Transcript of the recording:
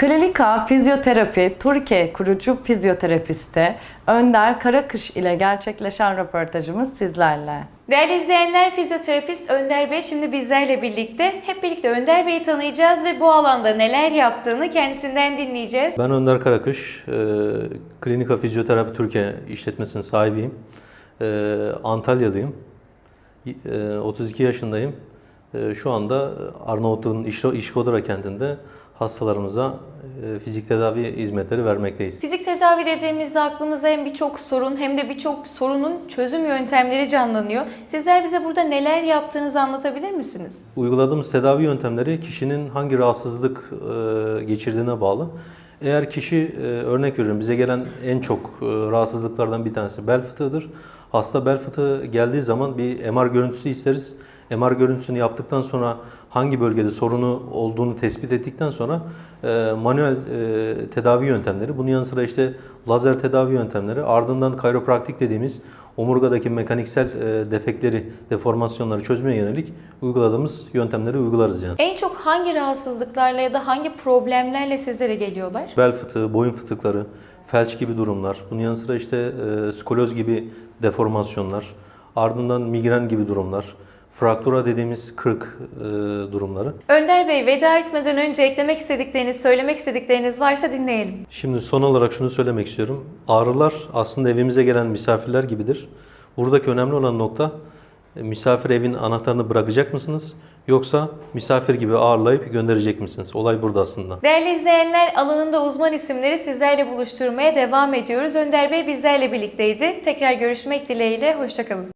Klika Fizyoterapi Türkiye kurucu fizyoterapisti Önder Karakış ile gerçekleşen röportajımız sizlerle. Değerli izleyenler, fizyoterapist Önder Bey şimdi bizlerle birlikte. Hep birlikte Önder Bey'i tanıyacağız ve bu alanda neler yaptığını kendisinden dinleyeceğiz. Ben Önder Karakış, e, Klinika Fizyoterapi Türkiye işletmesinin sahibiyim. E, Antalyalıyım. E, 32 yaşındayım. E, şu anda Arnavutluğun İş- İşkodara kentinde hastalarımıza e, fizik tedavi hizmetleri vermekteyiz. Fizik tedavi dediğimizde aklımıza hem birçok sorun hem de birçok sorunun çözüm yöntemleri canlanıyor. Sizler bize burada neler yaptığınızı anlatabilir misiniz? Uyguladığımız tedavi yöntemleri kişinin hangi rahatsızlık e, geçirdiğine bağlı. Eğer kişi e, örnek veriyorum bize gelen en çok rahatsızlıklardan bir tanesi bel fıtığıdır. Hasta bel fıtığı geldiği zaman bir MR görüntüsü isteriz. MR görüntüsünü yaptıktan sonra hangi bölgede sorunu olduğunu tespit ettikten sonra e, manuel e, tedavi yöntemleri, bunun yanı sıra işte lazer tedavi yöntemleri, ardından kayropraktik dediğimiz omurgadaki mekaniksel e, defekleri, deformasyonları çözmeye yönelik uyguladığımız yöntemleri uygularız yani. En çok hangi rahatsızlıklarla ya da hangi problemlerle sizlere geliyorlar? Bel fıtığı, boyun fıtıkları, felç gibi durumlar, bunun yanı sıra işte e, skoloz gibi deformasyonlar, ardından migren gibi durumlar, fraktura dediğimiz kırık e, durumları. Önder Bey veda etmeden önce eklemek istedikleriniz, söylemek istedikleriniz varsa dinleyelim. Şimdi son olarak şunu söylemek istiyorum. Ağrılar aslında evimize gelen misafirler gibidir. Buradaki önemli olan nokta e, misafir evin anahtarını bırakacak mısınız? Yoksa misafir gibi ağırlayıp gönderecek misiniz? Olay burada aslında. Değerli izleyenler alanında uzman isimleri sizlerle buluşturmaya devam ediyoruz. Önder Bey bizlerle birlikteydi. Tekrar görüşmek dileğiyle, hoşçakalın.